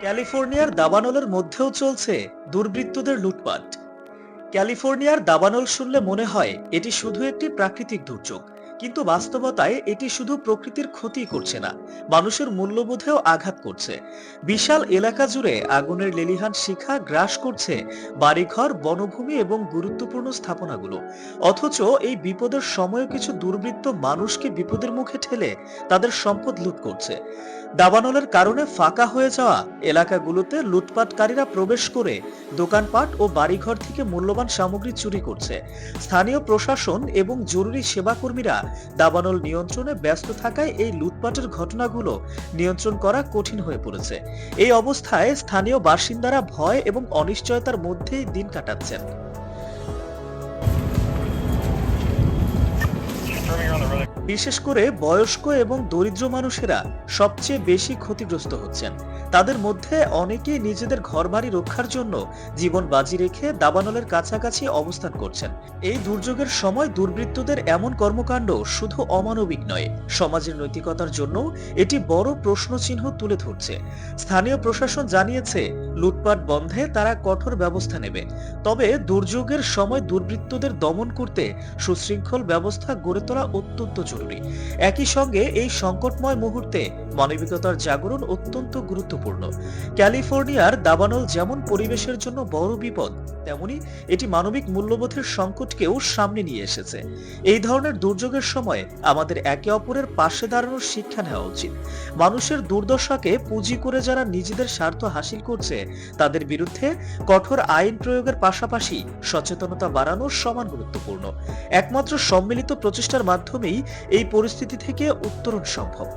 ক্যালিফোর্নিয়ার দাবানলের মধ্যেও চলছে দুর্বৃত্তদের লুটপাট। ক্যালিফোর্নিয়ার দাবানল শুনলে মনে হয় এটি শুধু একটি প্রাকৃতিক দুর্যোগ। কিন্তু বাস্তবতায় এটি শুধু প্রকৃতির ক্ষতি করছে না, মানুষের মূল্যবোধেও আঘাত করছে। বিশাল এলাকা জুড়ে আগুনের লেলিহান শিখা গ্রাস করছে বাড়িঘর, বনভূমি এবং গুরুত্বপূর্ণ স্থাপনাগুলো। অথচ এই বিপদের সময়ও কিছু দুর্বৃত্ত মানুষকে বিপদের মুখে ঠেলে তাদের সম্পদ লুট করছে। দাবানলের কারণে ফাঁকা হয়ে যাওয়া এলাকাগুলোতে লুটপাটকারীরা প্রবেশ করে দোকানপাট ও বাড়িঘর থেকে মূল্যবান সামগ্রী চুরি করছে। স্থানীয় প্রশাসন এবং জরুরি সেবাকর্মীরা দাবানল নিয়ন্ত্রণে ব্যস্ত থাকায় এই লুটপাটের ঘটনাগুলো নিয়ন্ত্রণ করা কঠিন হয়ে পড়েছে। এই অবস্থায় স্থানীয় বাসিন্দারা ভয় এবং অনিশ্চয়তার মধ্যেই দিন কাটাচ্ছেন। বিশেষ করে বয়স্ক এবং দরিদ্র মানুষেরা সবচেয়ে বেশি ক্ষতিগ্রস্ত হচ্ছেন। তাদের মধ্যে অনেকেই নিজেদের ঘরবাড়ি রক্ষার জন্য জীবন বাজি রেখে দাবানলের কাছাকাছি অবস্থান করছেন। এই দুর্যোগের সময় দুর্বৃত্তদের এমন কর্মকাণ্ড শুধু অমানবিক নয়, সমাজের নৈতিকতার জন্য এটি বড় প্রশ্নচিহ্ন তুলে ধরছে। স্থানীয় প্রশাসন জানিয়েছে, লুটপাট বন্ধে তারা কঠোর ব্যবস্থা নেবে। তবে দুর্যোগের সময় দুর্বৃত্তদের দমন করতে সুশৃঙ্খল ব্যবস্থা গড়ে তোলা অত্যন্ত জরুরি। একই সঙ্গে এই সংকটময় মুহূর্তে মানবিকতার জাগরণ অত্যন্ত গুরুত্বপূর্ণ। ক্যালিফোর্নিয়ার দাবানল যেমন পরিবেশের জন্য বড় বিপদ, তেমনি এটি মানবিক মূল্যবোধের সংকটকেও সামনে নিয়ে এসেছে। এই ধরনের দুর্যোগের সময় আমাদের একে অপরের পাশে দাঁড়ানোর শিক্ষা নেওয়া উচিত। মানুষের দুর্দশাকে পুঁজি করে যারা নিজেদের স্বার্থ হাসিল করছে, তাদের বিরুদ্ধে কঠোর আইন প্রয়োগের পাশাপাশি সচেতনতা বাড়ানো সমান গুরুত্বপূর্ণ। একমাত্র সম্মিলিত প্রচেষ্টার মাধ্যমেই এই পরিস্থিতি থেকে উত্তরণ সম্ভব।